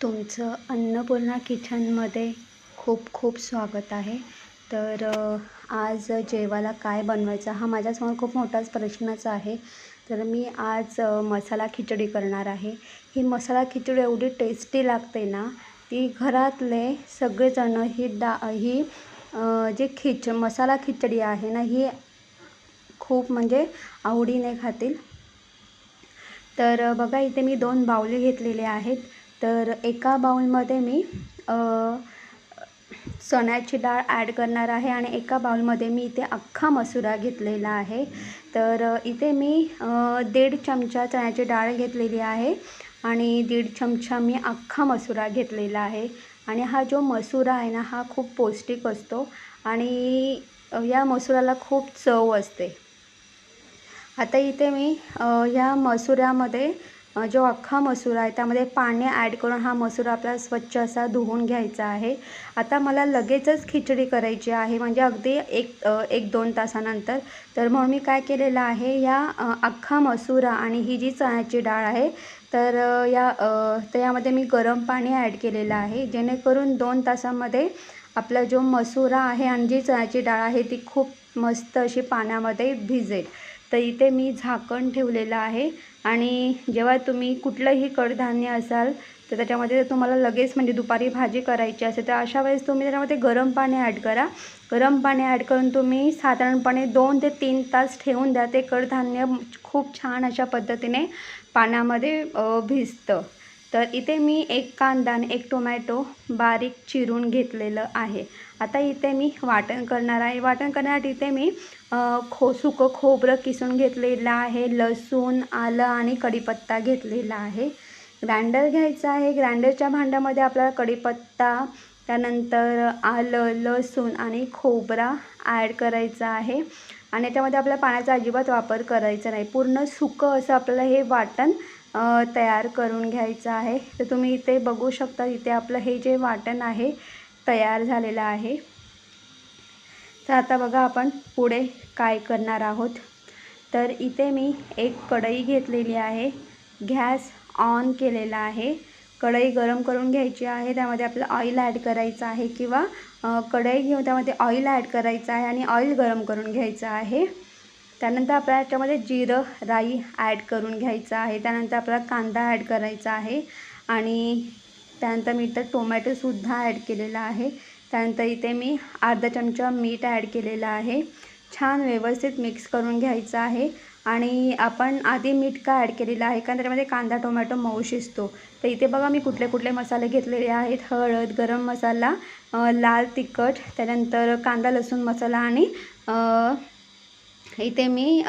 तुमचं अन्नपूर्णा किचनमध्ये खूप खूप स्वागत आहे. तर आज जेवायला काय बनवायचं हा माझ्यासमोर खूप मोठाच प्रश्नच आहे. तर मी आज मसाला खिचडी करणार आहे. ही मसाला खिचडी एवढी टेस्टी लागते ना ती घरातले सगळेजणं ही डा ही जे जी खिच मसाला खिचडी आहे ना ही खूप म्हणजे आवडीने खातील. तर बघा इथे मी दोन बावले घेतलेले आहेत. तर एका बाउलमध्ये मी चण्याची डाळ ॲड करणार आहे आणि एका बाउलमध्ये मी इथे अख्खा मसुरा घेतलेला आहे. तर इथे मी दीड चमचा चण्याची डाळ घेतलेली आहे आणि दीड चमचा मी अख्खा मसुरा घेतलेला आहे. आणि हा जो मसुरा आहे ना हा खूप पौष्टिक असतो आणि या मसुराला खूप चव असते. आता इथे मी या मसुऱ्यामध्ये जो अख्खा मसूरा आहे त्यामध्ये पाणी ॲड करून हा मसूर आपल्याला स्वच्छ असा धुवून घ्यायचा आहे. आता मला लगेचच खिचडी करायची आहे म्हणजे अगदी एक एक दोन तासानंतर. तर म्हणून मी काय केलेलं आहे या अख्खा मसुरा आणि ही जी चण्याची डाळ आहे तर या तर यामध्ये मी गरम पाणी ॲड केलेलं आहे. जेणेकरून दोन तासामध्ये आपला जो मसुरा आहे आणि जी चण्याची डाळ आहे ती खूप मस्त अशी पाण्यामध्ये भिजेल. तर इथे मी झाकण ठेवलेलं आहे. आणि जेव्हा तुम्ही कुठलंही कडधान्य असाल तर त्याच्यामध्ये तुम्हाला लगेच म्हणजे दुपारी भाजी करायची असेल तर अशा वेळेस तुम्ही त्याच्यामध्ये गरम पाणी ॲड करा. गरम पाणी ॲड करून तुम्ही साधारणपणे दोन ते तीन तास ठेवून द्या. ते कडधान्य खूप छान अशा पद्धतीने पाण्यामध्ये भिजतं. तर इथे मी एक कांदा आणि एक टोमॅटो बारीक चिरून घेतलेलं आहे. आता इथे मी वाटण करणार आहे. वाटण करण्यासाठी इथे मी खो सुकं खोबरं किसून घेतलेलं आहे. लसूण आलं आणि कढीपत्ता घेतलेला आहे. ग्राइंडर घ्यायचा आहे. ग्राइंडरच्या भांड्यामध्ये आपल्याला कढीपत्ता त्यानंतर आलं लसूण आणि खोबरा ॲड करायचा आहे. आणि याच्यामध्ये आपल्या पाण्याचा अजिबात वापर करायचा नाही. पूर्ण सुकं असं आपल्याला हे वाटण तयार करून घ्यायचं आहे. तर तुम्ही इथे बघू शकता इथे आपलं हे जे वाटण आहे तयार झालेलं आहे. तर आता बघा आपण पुढे काय करणार आहोत. तर इथे मी एक कढई घेतलेली आहे. गॅस ऑन केलेला आहे. कढई गरम करून घ्यायची आहे. त्यामध्ये आपलं ऑइल ॲड करायचं आहे किंवा कढई घेऊन त्यामध्ये ऑइल ॲड करायचं आहे आणि ऑइल गरम करून घ्यायचं आहे. त्यानंतर आपल्याला याच्यामध्ये जिरं राई ॲड करून घ्यायचं आहे. त्यानंतर आपल्याला कांदा ॲड करायचा आहे. आणि त्यानंतर मी इथं टोमॅटोसुद्धा ॲड केलेला आहे. त्यानंतर इथे मी अर्धा चमचा मीठ ॲड केलेलं आहे. छान व्यवस्थित मिक्स करून घ्यायचं आहे. आणि आपण आधी मीठ का ॲड केलेलं आहे? कारण त्याच्यामध्ये कांदा टोमॅटो मऊ शिजतो. तर इथे बघा मी कुठले कुठले मसाले घेतलेले आहेत. हळद गरम मसाला लाल तिखट त्यानंतर कांदा लसूण मसाला आणि इथे मी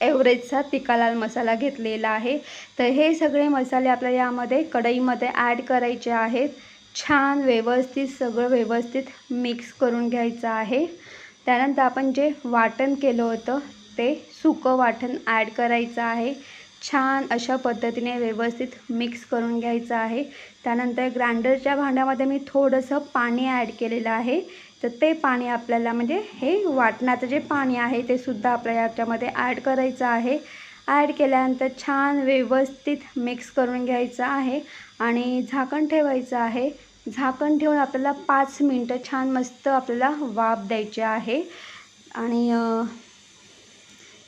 एव्हरेजचा तिखा लाल मसाला घेतलेला आहे. तर हे सगळे मसाले आपल्या यामध्ये कढईमध्ये ॲड करायचे आहेत. छान व्यवस्थित सगळं व्यवस्थित मिक्स करून घ्यायचं आहे. त्यानंतर आपण जे वाटण केलं होतं ते सुकं वाटण ॲड करायचं आहे. छान अशा पद्धतीने व्यवस्थित मिक्स करून घ्यायचं आहे. त्यानंतर ग्राइंडरच्या भांड्यामध्ये मी थोडंसं पाणी ॲड केलेलं आहे. तर ते पाणी आपल्याला म्हणजे हे वाटणाचं जे पाणी आहे ते सुद्धा आपल्याला याच्यामध्ये ॲड करायचं आहे. ॲड केल्यानंतर छान व्यवस्थित मिक्स करून घ्यायचं आहे आणि झाकण ठेवायचं आहे. झाकण ठेवून आपल्याला पाच मिनटं छान मस्त आपल्याला वाफ द्यायची आहे. आणि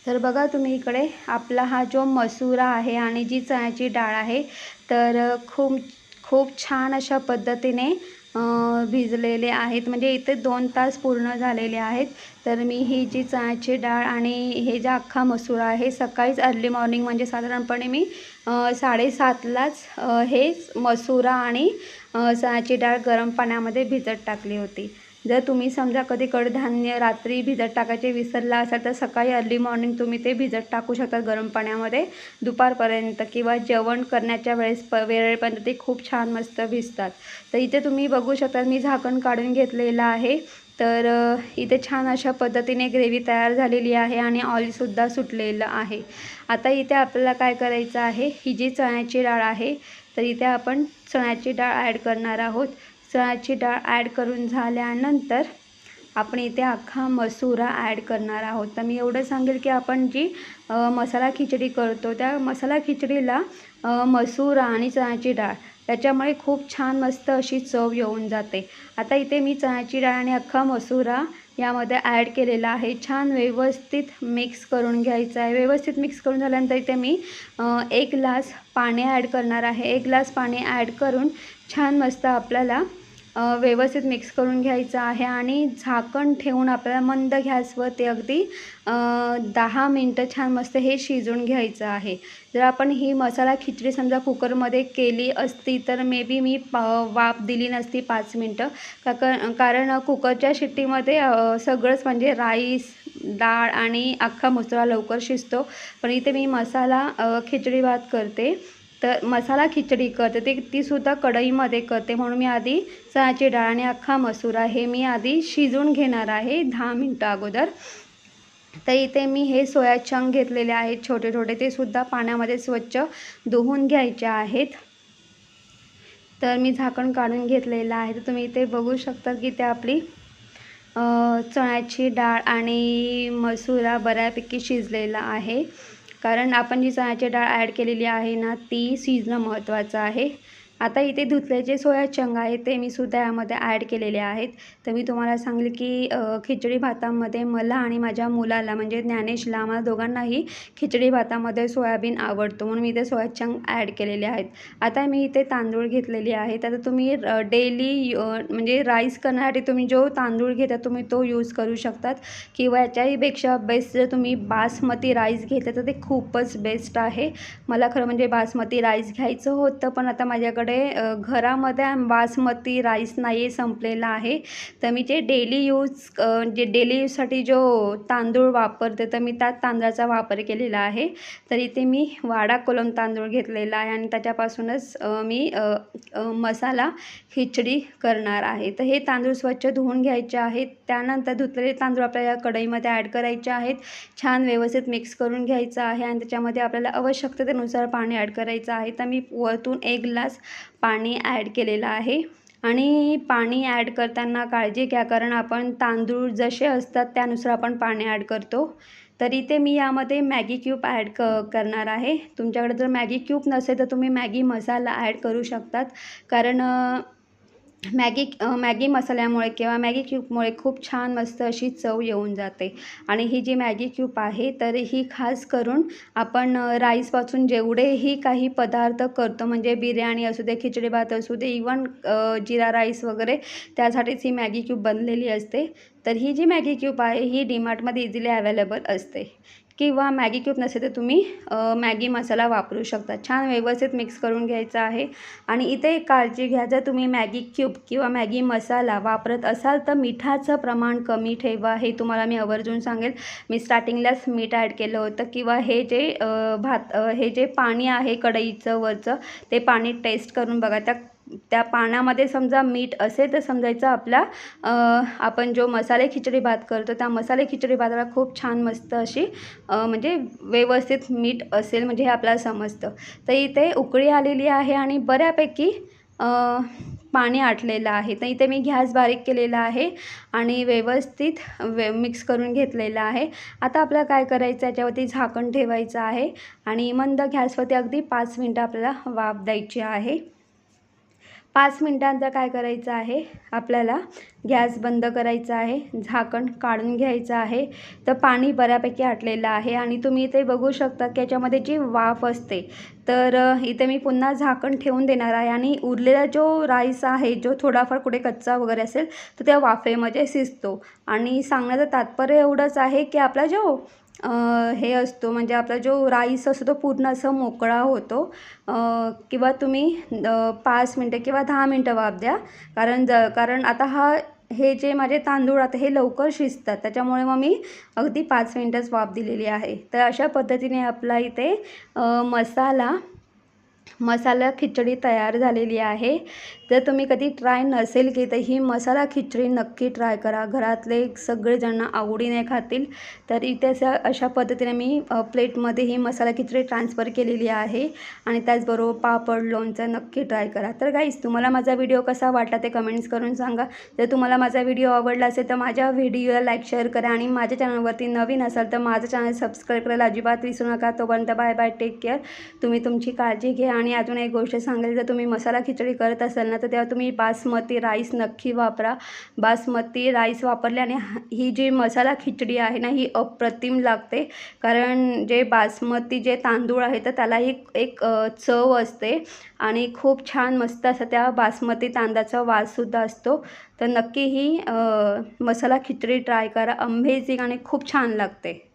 तर बघा तुम्ही इकडे आपला हा जो मसुरा आहे आणि जी चण्याची डाळ आहे तर खूप खूप छान अशा पद्धतीने भिजलेले आहेत. म्हणजे इथे दोन तास पूर्ण झालेले आहेत. तर मी ही जी चण्याची डाळ आणि हे जे अख्खा मसुरा आहे सकाळीच अर्ली मॉर्निंग म्हणजे साधारणपणे मी साडेसातलाच हे मसुरा आणि चण्याची डाळ गरम पाण्यामध्ये भिजत टाकली होती. जर तुम्ही समजा कधी कडधान्य रात्री भिजत टाकायचे विसरला असाल तर सकाळी अर्ली मॉर्निंग तुम्ही ते भिजत टाकू शकता गरम पाण्यामध्ये. दुपारपर्यंत किंवा जेवण करण्याच्या वेळेस प वेळेपर्यंत ते खूप छान मस्त भिजतात. तर इथे तुम्ही बघू शकता मी झाकण काढून घेतलेलं आहे. तर इथे छान अशा पद्धतीने ग्रेव्ही तयार झालेली आहे आणि ऑइलसुद्धा सुटलेलं आहे. आता इथे आपल्याला काय करायचं आहे? ही जी चण्याची डाळ आहे तर इथे आपण चण्याची डाळ ॲड करणार आहोत. चण्याची डाळ ॲड करून झाल्यानंतर आपण इथे अख्खा मसुरा ॲड करणार आहोत. तर मी एवढं सांगेल की आपण जी मसाला खिचडी करतो त्या मसाला खिचडीला मसूर आणि चण्याची डाळ त्याच्यामुळे खूप छान मस्त अशी चव येऊन जाते. आता इथे मी चण्याची डाळ आणि अख्खा मसुरा यामध्ये ॲड केलेला आहे. छान व्यवस्थित मिक्स करून घ्यायचं आहे. व्यवस्थित मिक्स करून झाल्यानंतर इथे मी एक ग्लास पाणी ॲड करणार आहे. एक ग्लास पाणी ॲड करून छान मस्त आपल्याला व्यवस्थित मिक्स करून घ्यायचं आहे आणि झाकण ठेवून आपल्याला मंद गॅसवर ते अगदी दहा मिनटं छान मस्त हे शिजून घ्यायचं आहे. जर आपण ही मसाला खिचडी समजा कुकरमध्ये केली असती तर मे बी मी प वाफ दिली नसती पाच मिनटं. का क कारण कुकरच्या शिट्टीमध्ये सगळंच म्हणजे राईस डाळ आणि अख्खा मसाला लवकर शिजतो. पण इथे मी मसाला खिचडी भात करते. तर मसाला खिचडी करते. ते तीसुद्धा कढईमध्ये करते. म्हणून मी आधी चण्याची डाळ आणि अख्खा मसूर हे मी आधी शिजून घेणार आहे दहा मिनटं अगोदर. तर इथे मी हे सोया चंग घेतलेले आहेत छोटे छोटे. ते सुद्धा पाण्यामध्ये स्वच्छ धुवून घ्यायचे आहेत. तर मी झाकण काढून घेतलेलं आहे. तर तुम्ही इथे बघू शकता की ते आपली चण्याची डाळ आणि मसुरा बऱ्यापैकी शिजलेला आहे. कारण आपण जी चण्याची डाळ ॲड केलेली आहे ना ती शिजणं महत्त्वाचं आहे. आता इथे धुतलेचे सोया चंग आहेत ते मी सुद्धा यामध्ये ॲड केलेले आहेत. तर मी तुम्हाला सांगेल की खिचडी भातामध्ये मला आणि माझ्या मुलाला म्हणजे ज्ञानेशला आम्हाला दोघांनाही खिचडी भातामध्ये सोयाबीन आवडतो म्हणून मी इथे सोया चंग ॲड केलेले आहेत. आता मी इथे तांदूळ घेतलेले आहेत आता तुम्ही डेली म्हणजे राईस करण्यासाठी तुम्ही जो तांदूळ घेता तुम्ही तो यूज करू शकतात. किंवा याच्याहीपेक्षा बेस्ट जर तुम्ही बासमती राईस घेतलं तर ते खूपच बेस्ट आहे. मला खरं म्हणजे बासमती राईस घ्यायचं होतं पण आता माझ्याकडे अ, घरामध्ये बासमती राईस नाही आहे संपलेला आहे. तर मी जे डेली यूज जे डेली यूजसाठी जो तांदूळ वापरते तर मी त्या तांदळाचा वापर केलेला आहे. तर इथे मी वाडा कोलम तांदूळ घेतलेला आहे आणि त्याच्यापासूनच मी मसाला खिचडी करणार आहे. तर हे तांदूळ स्वच्छ धुवून घ्यायचे आहेत. त्यानंतर धुतलेले तांदूळ आपल्याला या कढईमध्ये ॲड करायचे आहेत. छान व्यवस्थित मिक्स करून घ्यायचं आहे आणि त्याच्यामध्ये आपल्याला आवश्यकतेनुसार पाणी ॲड करायचं आहे. तर मी वरतून एक ग्लास पाणी ॲड केलेलं आहे. आणि पाणी ॲड करताना काळजी घ्या कारण आपण तांदूळ जसे असतात त्यानुसार आपण पाणी ॲड करतो. तर इथे मी यामध्ये मॅगी क्यूब ॲड क करणार आहे. तुमच्याकडे जर मॅगी क्यूब नसेल तर तुम्ही मॅगी मसाला ॲड करू शकतात. कारण मॅगी मॅगी मसाल्यामुळे किंवा मॅगी क्यूबमुळे खूप छान मस्त अशी चव येऊन जाते. आणि ही जी मॅगी क्यूब आहे तर ही खास करून आपण राईसपासून जेवढेही काही पदार्थ करतो म्हणजे बिर्याणी असू दे खिचडी भात असू दे इवन जिरा राईस वगैरे त्यासाठीच ही मॅगी क्यूब बनलेली असते. तर ही जी मॅगी क्यूब आहे ही डीमार्टमध्ये इझिली अवेलेबल असते. किंवा मॅगी क्यूब नसेल तर तुम्ही मॅगी मसाला वापरू शकता. छान व्यवस्थित मिक्स करून घ्यायचा आहे. आणि इथे एक काळजी घ्या जर तुम्ही मॅगी क्यूब किंवा मॅगी मसाला वापरत असाल तर मिठाचं प्रमाण कमी ठेवा. हे तुम्हाला मी आवर्जून सांगेल. मी स्टार्टिंगलाच मीठ ॲड केलं होतं किंवा हे जे भात हे जे पाणी आहे कढईचं वरचं ते पाणी टेस्ट करून बघा. त्या त्या पाण्यामध्ये समजा मीठ असेल तर समजायचं आपला आपण जो मसाले खिचडी भात करतो त्या मसाले खिचडी भाताला खूप छान मस्त अशी म्हणजे व्यवस्थित मीठ असेल म्हणजे हे आपल्याला समजतं. तर इथे उकळी आलेली आहे आणि बऱ्यापैकी पाणी आटलेलं आहे. तर इथे मी गॅस बारीक केलेला आहे आणि व्यवस्थित वे मिक्स करून घेतलेला आहे. आता आपल्याला काय करायचं याच्यावरती झाकण ठेवायचं आहे आणि मंद गॅसवरती अगदी पाच मिनटं आपल्याला वाफ द्यायची आहे. पाच मिनटांचा काय करायचं आहे? आपल्याला गॅस बंद करायचा आहे झाकण काढून घ्यायचं आहे. तर पाणी बऱ्यापैकी आटलेलं आहे आणि तुम्ही इथे बघू शकता की याच्यामध्ये जी वाफ असते तर इथे मी पुन्हा झाकण ठेवून देणार आहे आणि उरलेला जो राईस आहे जो थोडाफार कुठे कच्चा वगैरे असेल तर त्या वाफेमध्ये शिजतो. आणि सांगण्याचं तात्पर्य एवढंच आहे की आपला जो हे असतो म्हणजे आपला जो राईस असतो तो पूर्ण असं मोकळा होतो. किंवा तुम्ही पाच मिनटं किंवा दहा मिनटं वाफ द्या. कारण ज कारण आता हा हे जे माझे तांदूळ आता हे लवकर शिजतात. त्याच्यामुळे मग मी अगदी पाच मिनटंच वाफ दिलेली आहे. तर अशा पद्धतीने आपला इथे मसाला मसाला खिचडी तयार झालेली आहे. जर तुम्ही कधी ट्राय नसेल की तर ही मसाला खिचडी नक्की ट्राय करा. घरातले सगळेजण आवडीने खातील. तर इथे अशा अशा पद्धतीने मी प्लेटमध्ये ही मसाला खिचडी ट्रान्सफर केलेली आहे. आणि त्याचबरोबर पापड लोणचं नक्की ट्राय करा. तर गाईज तुम्हाला माझा व्हिडिओ कसा वाटला ते कमेंट्स करून सांगा. जर तुम्हाला माझा व्हिडिओ आवडला असेल तर माझ्या व्हिडिओला लाईक शेअर करा. आणि माझ्या चॅनलवरती नवीन असाल तर माझं चॅनल सबस्क्राईब करायला अजिबात विसरू नका. तोपर्यंत बाय बाय टेक केअर तुम्ही तुमची काळजी घ्या. आणि अजून एक गोष्ट सांगेल जर तुम्ही मसाला खिचडी करत असाल ना तर तेव्हा तुम्ही बासमती राईस नक्की वापरा. बासमती राईस वापरल्याने हा- ही जी मसाला खिचडी आहे ना ही अप्रतिम लागते. कारण जे बासमती जे तांदूळ आहे तर त्याला एक एक चव असते आणि खूप छान मस्त असं त्या बासमती तांदळाचा वाससुद्धा असतो. तर नक्की ही मसाला खिचडी ट्राय करा. अमेझिंग आणि खूप छान लागते.